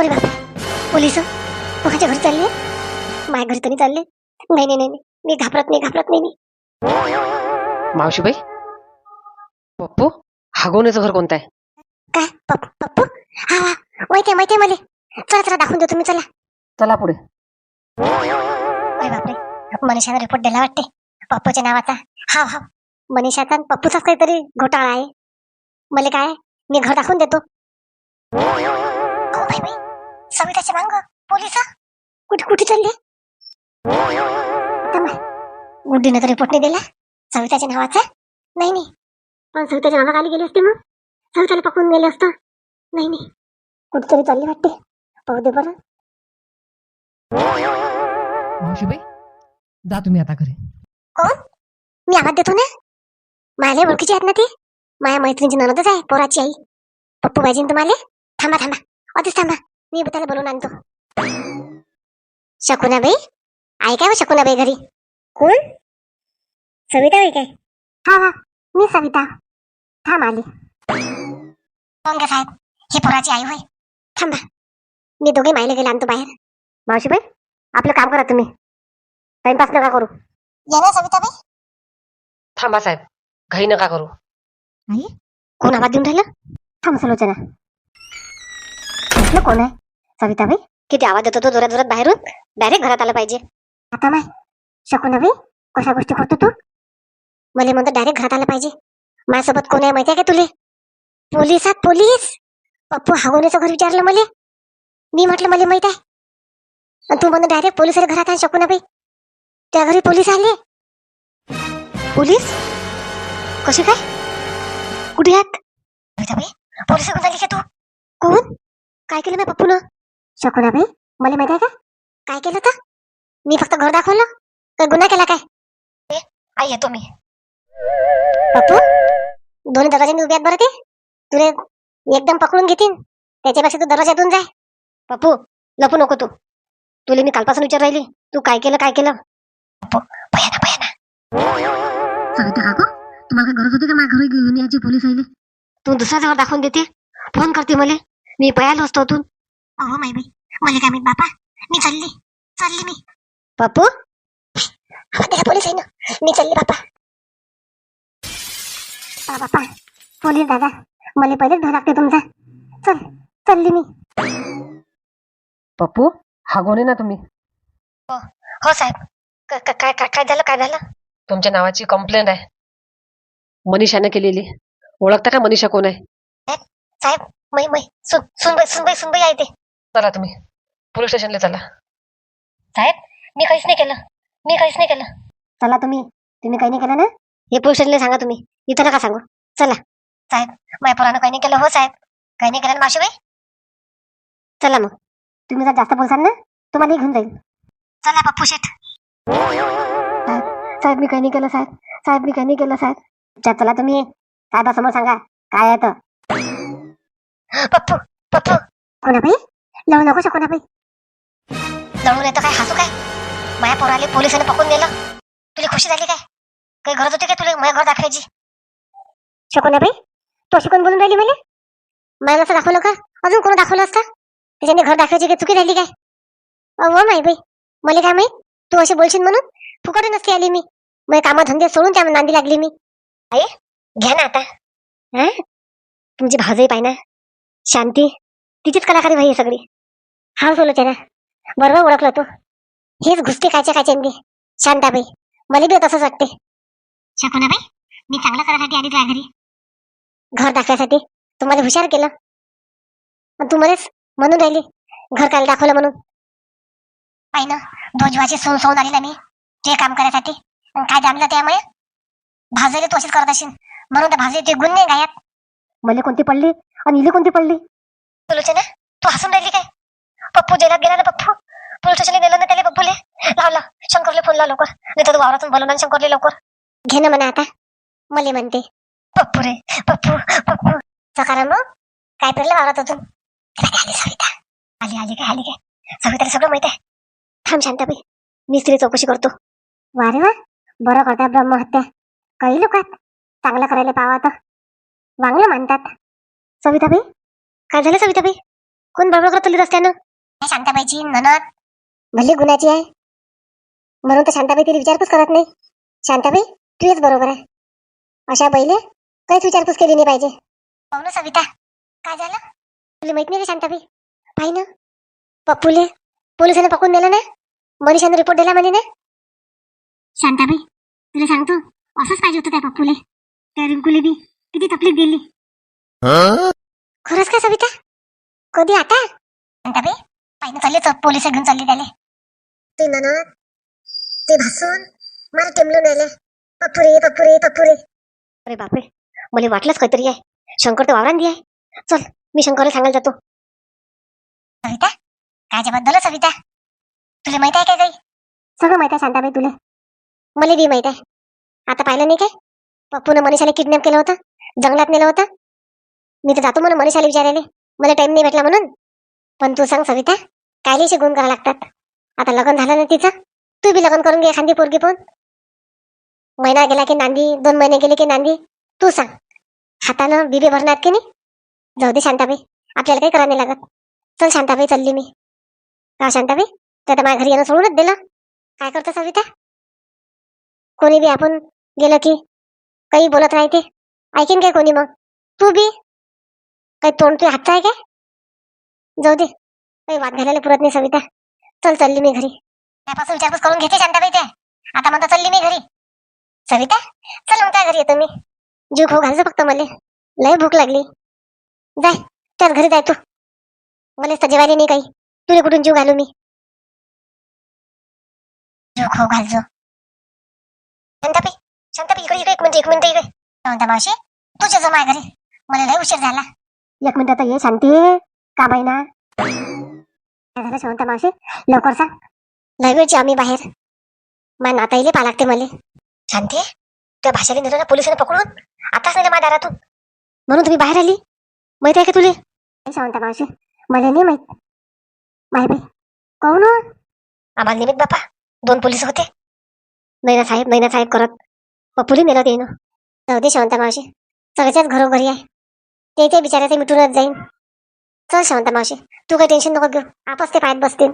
अरे बापा पोलीस? माझ्या घरी चालले? माझ्या घरी तरी चालले? नाही नाही नाही मी घाबरत नाही घाबरत नाही मी. मावशीबाई? पप्पू? हागवण्याचं घर कोणतं आहे? काय? पप्पू हा हा. माहिती माहिती मला. चला चला दाखवून देतो मी चला. चला पुढे. अरे बापरे. मनीषाने रिपोर्ट दिला वाटते. पप्पूच्या नावाचा. हा हा मनीषाचा पप्पूचाच काहीतरी घोटाळा आहे. मला काय? मी घर दाखवून देतो. सविताच्या मांग? पोलीस? कुठे कुठे चालले. गुड्डीनं तर रिपोर्ट नाही दिला. सविताच्या नावाचा? नाही नाही. पण सविताच्या नावा खाली गेली असते मग? सविताला पकडून गेले असतं? नाही नाही. कुठेतरी चालली वाटते. पाहू दे बरं. मावशीबाई जा तुम्ही आता घरी. कोण? मी आवाज देतो ना? माझ्या ओळखीची आहेत ना ती? माझ्या मैत्रिणीची ननदच आहे पोराची आई. पप्पू पाहिजे तुम्हाला? थांबा थांबा. अतिच थांबा. मी त्याला बोलून आणतो. शकुनाबाई? आहे काय व शकुनाबाई घरी? कोण? सविता बाई काय? हा हा. मी सविता. थांब आली. कोण साहेब ही पोराची आई होय. थांबा. मी दोघे मायला गेले आणतो बाहेर. मावशीबाई आपलं काम करा तुम्ही. टाइमपास नका करू. ये ना सविताबाई. थांबा साहेब घाई नका करू. कोण आवाज देऊन राहिलं? थांब सलोचना. कोण आहे? सविताबाई किती आवाज येतो तो जोरात जोरात बाहेरून? डायरेक्ट घरात आलं पाहिजे. आता माय शकुनाबाई कशा गोष्टी करतो तू? मला म्हणतो डायरेक्ट घरात आलं पाहिजे. माझ्यासोबत कोण आहे माहिती आहे का तुले? पोलिसात पोलीस! पप्पू हागवण्याचं घर विचारलं मला. मी म्हटलं मला माहीत आहे. आणि तू म्हणतो डायरेक्ट पोलीस घरात आहे शकुनाबाई त्या घरी पोलीस आले. पोलीस? कसे काय? कुठे आहात? पोलीस तू? कोण? काय केलं मी पप्पून? शकुनाबाई मला माहिती आहे का? काय केलं होतं? मी फक्त घर दाखवलं. काय गुन्हा केला काय? आई येतो मी. पप्पू दोन्ही दरवाजाने उभ्यात बरं ते. तुले एकदम पकडून घेतील त्याच्यापेक्षा तू दरवाजातून जाय. पप्पू लपू नको तू. तुले मी कालपासून विचार राहिली तू काय केलं काय केलं? पप्पू भयाना भयाना सविता काकू तुम्हाला काय गरज होती का माझ्या घरी घेऊन यायची पोलीस आले तू दुसऱ्या जवळ दाखवून देते. फोन करते मला. मी पळालो असतो तू अहो बाई. मला काय माहीत बापा? मी चालली. चालली मी. पप्पू त्या पोलीस आहे ना. मी चालली बापा. आ, बापा. पोलीस दादा. मला पहिलेच भय लागते तुमचा. चल चालली मी. पप्पू हागवणे ना तुम्ही. हो साहेब. क- क- काय काय काय झालं काय झालं? तुमच्या नावाची कंप्लेंट आहे. मनीषाने केलेली. ओळखता का मनीषा कोण आहे? साहेब मै मै. सुन सुनबाई सुनबाई सुनबाई आहे ते. चला तुम्ही. पोलीस स्टेशनला चला. साहेब मी काहीच नाही केलं. मी काहीच नाही केलं. चला तुम्ही. तुम्ही काही नाही केलं ना? हे पोलीस स्टेशनला सांगा तुम्ही. इथं नका सांगू. चला. साहेब माझ्या पोरानं काही नाही केलं. हो साहेब. काही नाही केलं ना मावशीबाई? चला मग. तुम्ही जर जास्त बोलसाल ना तुम्हाला घेऊन जाईल. चला पप्पू शेठ. साहेब मी काही नाही केलं साहेब. साहेब मी काही नाही केलं साहेब. अच्छा, चला तुम्ही. साहेबा समोर सांगा. काय आहे तर पप्पू पप्पू. कोणाबाई? लढू नको शकू बाई लढून येतं काय? हसू काय? माझ्या पोराले पोलिसांनी पकडून नेलं. तुला खुशी झाली काय? काही गरज होती काय तुला? माझ्या घर दाखवायची. शकुनाबाई तू अशी कोण बोलून राहिली मला? मला असं दाखवलं का अजून कोण दाखवलं असतं? त्याच्याने घर दाखवायची काय चुकी झाली काय? अहो माई बाई. मला काय माहीत? तू अशी बोलशील म्हणून? फुकट नसती आली मी. मग कामं धंदे सोडून त्या नांदी लागली मी. आई घ्या ना आता. हा? तुमची भावजही पाय ना शांती. तिचीच कलाकारी भाई आहे सगळी. हा बोलत ना. बरोबर ओळखलं तू. हेच घुसते कायच्या कायच्या शांताबाई. मला बी तसंच वाटते. शकुनाबाई मी चांगलं करायसाठी आली त्या घरी. घर दाखवायसाठी. तुम्हाला हुशार केलं. पण तू मलाच म्हणून राहिली. घर काय दाखवलं म्हणून. पाहि ना दोजवाची सोन सोन आली ना मी. ते काम करायसाठी. आणि काय जाणलं त्यामुळे? भाजले तू अशीच करत असेल म्हणून त्या भाजले ते गुण नाही गायात. मला कोणती पडली? आणि इले कोणती पडली? तुला तू हसून राहिली काय? पप्पू जेलात गेला ना पप्पू? पोलीस स्टेशनला गेलो ना त्याला पप्पूले? लावला. शंकरले फोन लाव लवकर. नाही तर तू वावरातून बोलवणार शंकरले लवकर. घे ना म्हणा आता. मले म्हणते. पप्पू रे. पप्पू पप्पू. सकारा मग. काय पेरलं वावरात होतून आली सविता? आली आली काय आली काय? सविताला सगळं माहीत आहे. थांब शांताबाई. मी स्त्री चौकशी करतो. वा रे वा. बरं करतात ब्रह्महत्या. काही लोकात. चांगलं करायला पावा तर वांगलं मानतात. सविताबाई काय झालं सविताबाई? कोण बडबड करत रस्त्यानं? शांताबाईची ननद भले गुन्ह्याची आहे. म्हणून तर शांताबाई तिला विचारपूस करत नाही. शांताबाई तुझेच बरोबर आहे. अशा बैले काहीच विचारपूस केली नाही पाहिजे. पाहू ना सविता काय झालं? तुला माहीत नाही का शांताबाई. पाहि ना. पप्पूले पोलिसांनी पकडून नेलं ना मनीषाने रिपोर्ट दिला म्हणे ना शांताबाई तुला सांगतो असंच पाहिजे होतं त्या पप्पूले. त्या रिंकूले बी किती तकलीफ दिली. खरंच का सविता? कधी आता? शांताबाई पाहिजे चालले पोलीस घेऊन चालली त्याले. ते ननद ते भासून मला टेमलून आले पप्पुरे पप्पुरे पप्पुरे. अरे बापरे मला वाटलंच काहीतरी आहे. शंकर तर वावरांदी आहे. चल मी शंकरला सांगायला जातो. सविता? कायच्याबद्दल सविता? तुला माहीत आहे काय काही? सगळं माहीत आहे शांताबाई तुला. मला बी माहीत आहे. आता पाहिलं नाही काय? पप्पूनं मनीषाला किडनॅप केलं होतं जंगलात नेलं होतं. मी तर जातो म्हणून मनीषाला विचारायला. मला टाइम नाही भेटला म्हणून. पण तू सांग सविता कायले गुण करावं लागतात. आता लग्न झालं ना तिचं तू बी लग्न करून घे एखादी पोरगी पण. महिना गेला की नांदी दोन महिने गेले की नांदी तू सांग. हातानं बिबे भरणार की नाही? जाऊ दे शांताबाई आपल्याला काही करायला नाही लागत. चल शांताबाई चालली मी. का शांताबाई? तर आता माझ्या घरी येणं सोडूनच दिलं. काय करतो सविता? कोणी बी आपण गेलं की काही बोलत राहते ऐकेन काय कोणी मग? तू बी? काही तोंड तुझ्या हातचा आहे काय? जाऊ दे. काही वाद घालायला पुरत नाही सविता. चल चालली मी घरी. त्यापासून विचारपूस करून घेते शांताबाई ते. आता म्हणता चालली मी घरी. सविता चल मग काय घरी येतो मी. जीव खाऊ घालतो फक्त मला. लय भूक लागली. जाय त्याच घरी जाय तू. मला तर जेवायला नाही काही. तुला कुठून जीव घालू मी? जीव खाऊ घालजो शांताबाई शांताबाई इकडे इकडे एक मिनिट एक मिनिट इकडे. मावशी तुझ्या जमा घरी. मला लय उशीर झाला. एक मिनिट आता ये शांती. का बाई ना झालं शांता मावशी? लवकर सांग लय वेळची आम्ही बाहेर. मा नाताईले पा लागते मला. शांती त्या भाषेला नेलं ना पोलिसांनी पकडून? आताच नेलं माझ्या दारातून. म्हणून तुम्ही बाहेर आली? माहीत आहे का तुले? शांता मावशी मला नाही माहीत. माही बाई कोण हो? आम्हाला निमित बापा. दोन पोलीस होते. नैना साहेब नैना साहेब करत. पप्पुली नेलं ते जाऊ दे शांता मावशी. सगळ्याच्याच घरोघरी आहे. ते ते बिचाराचे मिटूनच जाईन. चल शांता मावशी तू काही टेन्शन नको घेऊ. आपच ते पायात बसतील.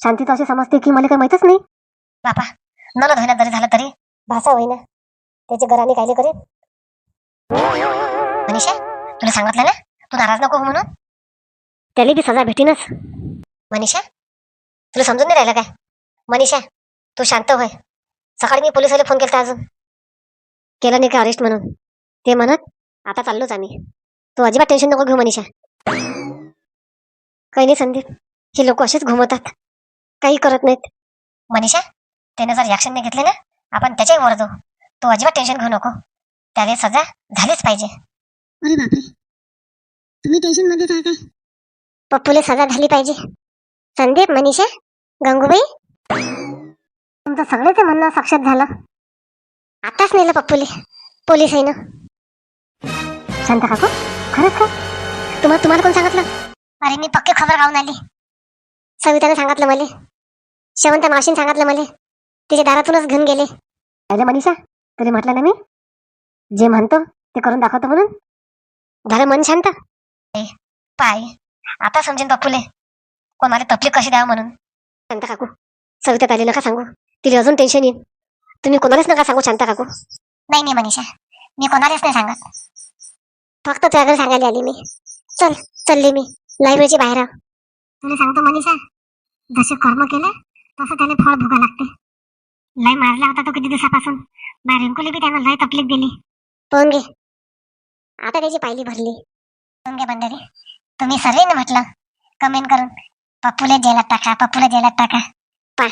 शांती तर अशी समजते की मला काही माहितच नाही. बापा नल होईना जरी झालं तरी भाषा होईना. त्याचे घराने कायले करेल मनीषा तुला सांगितलं ना? तू नाराज नको हो म्हणून. त्याला बी सजा भेटीनच. मनीषा तुला समजून नाही राहिलं काय? मनीषा तू शांत होय. सकाळी मी पोलिसाला फोन केला अजून. केलं नाही का अरेस्ट म्हणून? ते म्हणत आता चाललोच आम्ही. तू अजिबात टेन्शन नको घेऊ मनीषा. काही नाही संदीप. हे लोक असेच घुमवतात. काही करत नाहीत. मनीषा त्याने जर ऍक्शन नाही घेतले ना आपण त्याच्याही वर जाऊ. तू अजिबात टेन्शन घेऊ नको. त्याला सजा झालीच पाहिजे. अरे बापरे. तुम्ही टेन्शनमध्ये काय काय? पप्पूला सजा झाली पाहिजे. संदीप मनीषा गंगूबाई. तुमचं सगळेच म्हणणं साक्षात झालं. आताच नेलं पप्पूले. पोलीस आहे ना शांत काकू खरंच का? तुम्हाला तुम्हाला कोण सांगितलं? अरे मी पक्के खबर गावून आली. सविताने सांगितलं मला. शेवंत मावशीने सांगितलं मला. तिच्या दारातूनच घेऊन गेले. अरे मनीषा तरी म्हटलं ना मी? जे म्हणतो ते करून दाखवतो म्हणून. झालं मन शांत? पाय. आता समजेन पप्पूले कोणाला तकलीफ कशी द्यावं म्हणून? शांत काकू. सविता आली नका सांगू. तिला अजून टेन्शन येईल. तुम्ही कोणालाच नका सांगू शांत काकू. नाही नाही मनीषा. मी कोणालाच नाही सांगत. फक्त तुझ्या घरी सांगायला आली मी. चल चालली मी. लायब्ररीची बाहेर आहो. तुला सांगतो मनीषा जसे कर्म केले तसं त्याने फळ भोगा लागते. लय मारला होता तो किती दिवसापासून. माझ्या रिंकूला बी त्यानं लय तकलीफ दिली. पाहून घे. आता त्याची पायली भरली. पाहून घे बंडारी. तुम्ही सर्वांनी म्हटलं. कमेंट करून. पप्पूला जेलात टाका पप्पूला जेलात टाका. पा.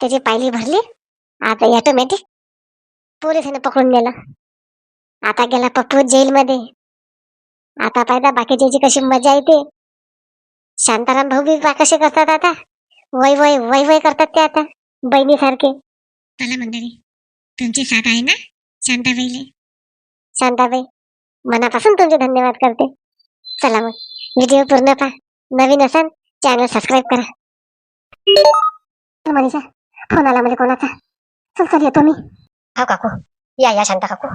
त्याची पायली भरली. आता ऑटोमॅटिक पोलिसांनी पकडून नेलं. आता गेला पप्पू जेलमध्ये. आता पाहिजे बाकीच्याची कशी मजा येते. शांताराम भाऊ बी कसे करतात आता? वय वय वय वय करतात ते आता बहिणीसारखे. चला मंडळी तुमची साथ आहे ना शांताबाईले? शांताबाई मनापासून तुमचे धन्यवाद करते. चला मग व्हिडिओ पूर्ण पहा. नवीन असाल चॅनल सबस्क्राईब करा. मनीषा फोन आला म्हणजे कोणाचा? चल चल येतो मी. हा काकू या या शांता काकू.